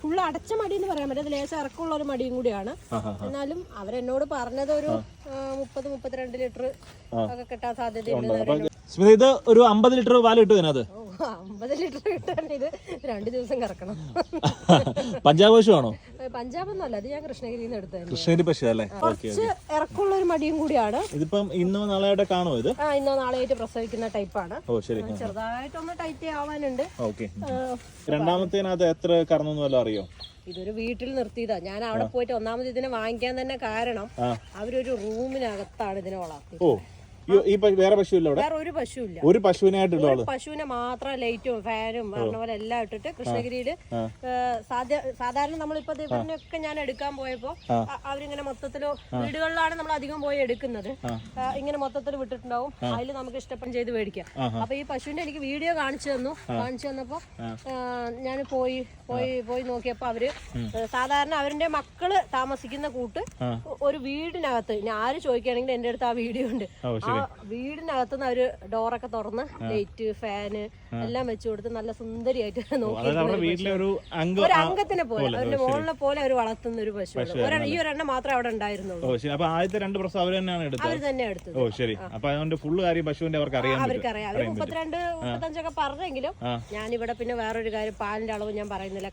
Full അടച്ച മടി എന്ന് പറയാൻ പറ്റും അത് ലേശം ഇറക്കമുള്ള ഒരു മടിയും കൂടിയാണ്. എന്നാലും അവരെന്നോട് പറഞ്ഞത് ഒരു മുപ്പത് മുപ്പത്തിരണ്ട് ലിറ്റർ ഒക്കെ കിട്ടാൻ സാധ്യതയുണ്ട് സ്മിത ഇത് ഒരു അമ്പത് ലിറ്റർ പാൽ കിട്ടും ഇതിനകത്ത്? അമ്പത് ലിറ്റർ കിട്ടാൻ ഇത് രണ്ട് ദിവസം കറക്കണം. പഞ്ചാബ് ആണോ പഞ്ചാബ് ഒന്നല്ല അത് ഞാൻ കൃഷ്ണഗിരിയിൽ നിന്ന് എടുത്തത് കൃഷ്ണഗിരി പശു അല്ലേ? കുറച്ച് ഇറക്കുള്ള ഒരു മടിയും കൂടിയാണ്. ഇതിപ്പം ഇന്നോ നാളെയായിട്ട് കാണുമോ ഇത്? ആ ഇന്നോ നാളെയായിട്ട് പ്രസവിക്കുന്ന ടൈപ്പാണ്. ഓ ശരി. ചെറുതായിട്ടൊന്ന് ടൈറ്റ് ആവാനുണ്ട് ഓക്കെ. ആ, രണ്ടാമത്തേനകത്ത് എത്ര കറന്നു അറിയോ? ഇതൊരു വീട്ടിൽ നിർത്തിയതാ. ഞാൻ അവിടെ പോയിട്ട് ഒന്നാമത് ഇതിനെ വാങ്ങിക്കാൻ തന്നെ കാരണം. അവരൊരു റൂമിനകത്താണ് ഇതിനെ വളർത്തിയത്. ഓ. ഈ- വേറെ പശു ഇല്ല ഇവിടെ വേറെ ഒരു പശുവില്ല. ഒരു പശുവിനായിട്ടുള്ള ആൾ. പശുവിനെ മാത്രം ലൈറ്റും ഫാനും പറഞ്ഞ പോലെ എല്ലാം ഇട്ടിട്ട് കൃഷ്ണഗിരിയിൽ സാധാരണ നമ്മളിപ്പോ ഇവരിനൊക്കെ ഞാൻ എടുക്കാൻ പോയപ്പോ അവരിങ്ങനെ മൊത്തത്തിൽ വീടുകളിലാണ് നമ്മൾ അധികം പോയി എടുക്കുന്നത്. ഇങ്ങനെ മൊത്തത്തിൽ വിട്ടിട്ടുണ്ടാവും. അതിൽ നമുക്ക് ഇഷ്ടപ്പെടും ചെയ്ത് മേടിക്കാം. അപ്പൊ ഈ പശുവിന്റെ എനിക്ക് വീഡിയോ കാണിച്ചു തന്നു. കാണിച്ചു തന്നപ്പോ ഞാൻ പോയി പോയി പോയി നോക്കിയപ്പോ അവർ സാധാരണ അവരുടെ മക്കൾ താമസിക്കുന്ന കൂട്ട് ഒരു വീടിനകത്ത് ഞാൻ ആര് ചോദിക്കുകയാണെങ്കിൽ എന്റെ അടുത്ത് ആ വീഡിയോ ഉണ്ട്. ആ വീടിനകത്ത് നിന്ന് അവർ ഡോറൊക്കെ തുറന്ന് ലൈറ്റ് ഫാന് എല്ലാം വെച്ചു കൊടുത്ത് നല്ല സുന്ദരിയായിട്ട് നോക്കി ഒരു അംഗത്തിനെ പോലെ അവരുടെ മോളിനെ പോലെ അവർ വളർത്തുന്ന ഒരു പശു ഈ ഒരെണ്ണം മാത്രമേ അവിടെ ഉണ്ടായിരുന്നുള്ളൂ. അപ്പൊ ആദ്യത്തെ രണ്ട് പ്രസവം അവർ തന്നെയാണ് എടുത്തത്? അവർ തന്നെ എടുത്തത്. ഓ ശരി. അപ്പൊ അതുകൊണ്ട് ഫുള്ള് കാര്യം പശുവിന്റെ അവർക്ക് അറിയാം അവർക്ക് അറിയാം അവർ മുപ്പത്തിരണ്ട് മുപ്പത്തഞ്ചൊക്കെ പറഞ്ഞെങ്കിലും. ഞാനിവിടെ പിന്നെ വേറൊരു കാര്യം പാലിന്റെ അളവ് ഞാൻ പറയുന്നില്ല.